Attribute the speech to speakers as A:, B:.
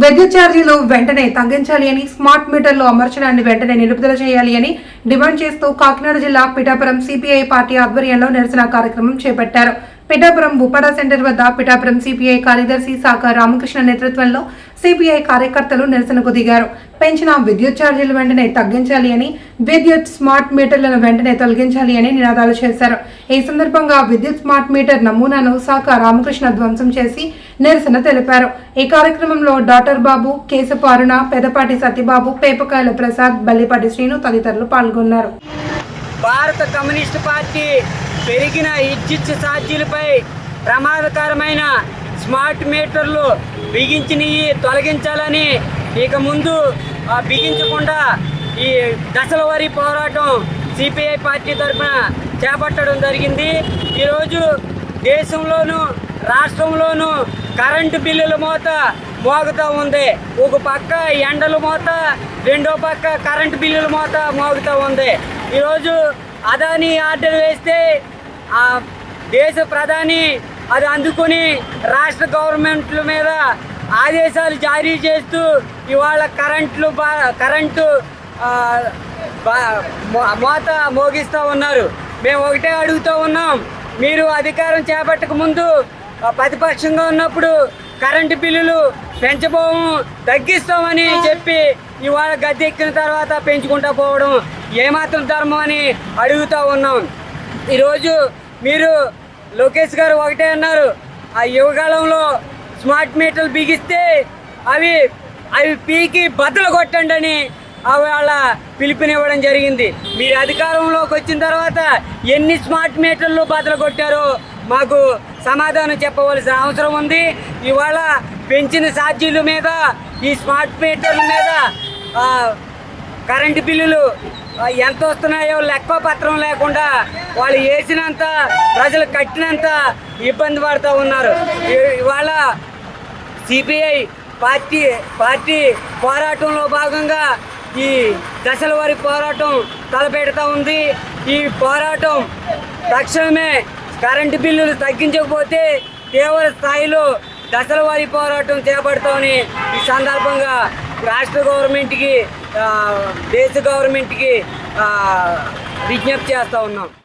A: విద్యుత్ ఛార్జీలు వెంటనే తగ్గించాలి అని స్మార్ట్ మీటర్లు అమర్చడాన్ని వెంటనే నిలుపుదల చేయాలి అని డిమాండ్ చేస్తూ కాకినాడ జిల్లా పిఠాపురం సిపిఐ పార్టీ ఆధ్వర్యంలో నిరసన కార్యక్రమం చేపట్టారు. పిఠాపురం ఉపాడా సెంటర్ వద్ద పిఠాపురం సిపిఐ కార్యదర్శి శాఖ రామకృష్ణ నేతృత్వంలో సిపిఐ కార్యకర్తలు నిరసనకు దిగారు. పెంచిన విద్యుత్ ఛార్జీలు వెంటనే తగ్గించాలి అని విద్యుత్ స్మార్ట్ మీటర్లను వెంటనే తొలగించాలి అని నినాదాలు చేశారు. ఈ సందర్భంగా విద్యుత్ స్మార్ట్ మీటర్ నమూనాను శాఖ రామకృష్ణ ధ్వంసం చేసి నిరసన తెలిపారు. ఈ కార్యక్రమంలో డాక్టర్ బాబు కేశపు అరుణ పెదపాటి సత్యబాబు పేపకాయల ప్రసాద్ బల్లిపాటి శ్రీను తదితరులు పాల్గొన్నారు.
B: భారత కమ్యూనిస్ట్ పార్టీ పెరిగిన విద్యుత్ ఛార్జీలపై ప్రమాదకరమైన స్మార్ట్ మీటర్లు బిగించినవి తొలగించాలని ఇక ముందు బిగించకుండా ఈ దశల వారీ పోరాటం సిపిఐ పార్టీ తరఫున చేపట్టడం జరిగింది. ఈరోజు దేశంలోనూ రాష్ట్రంలోనూ కరెంటు బిల్లుల మోత మోగుతూ ఉంది. ఒక పక్క ఎండల మోత రెండో పక్క కరెంటు బిల్లుల మోత మోగుతూ ఉంది. ఈరోజు అదాని ఆర్డర్ వేస్తే ఆ దేశ ప్రధాని అది అందుకుని రాష్ట్ర గవర్నమెంట్ల మీద ఆదేశాలు జారీ చేస్తూ ఇవాళ కరెంట్లు బా కరెంటు మోత మోగిస్తూ ఉన్నారు. మేము ఒకటే అడుగుతూ ఉన్నాం మీరు అధికారం చేపట్టక ముందు ప్రతిపక్షంగా ఉన్నప్పుడు కరెంటు బిల్లులు పెంచబోము తగ్గిస్తామని చెప్పి ఇవాళ గద్దెక్కిన తర్వాత పెంచుకుంటా పోవడం ఏమాత్రం ధర్మం అని అడుగుతూ ఉన్నాం. ఈరోజు మీరు లోకేష్ గారు ఒకటే అన్నారు. ఆ యువకాలంలో స్మార్ట్ మీటర్లు బిగిస్తే అవి అవి పీకి బద్దలు కొట్టండి అని వాళ్ళ పిలుపునివ్వడం జరిగింది. మీరు అధికారంలోకి వచ్చిన తర్వాత ఎన్ని స్మార్ట్ మీటర్లు బద్దలు కొట్టారో మాకు సమాధానం చెప్పవలసిన అవసరం ఉంది. ఇవాళ పెంచిన ఛార్జీల మీద ఈ స్మార్ట్ మీటర్ల మీద కరెంటు బిల్లులు ఎంత వస్తున్నాయో లెక్క పత్రం లేకుండా వాళ్ళు వేసినంత ప్రజలు కట్టినంత ఇబ్బంది పడుతూ ఉన్నారు. ఇవాళ సిపిఐ పార్టీ పార్టీ పోరాటంలో భాగంగా ఈ దశల వారి పోరాటం తలపెడతా ఉంది. ఈ పోరాటం తక్షణమే కరెంటు బిల్లులు తగ్గించకపోతే తీవ్ర స్థాయిలో దశల వారి పోరాటం చేపడతామని ఈ సందర్భంగా రాష్ట్ర గవర్నమెంట్కి దేశ గవర్నమెంట్కి విజ్ఞప్తి చేస్తూ ఉన్నాం.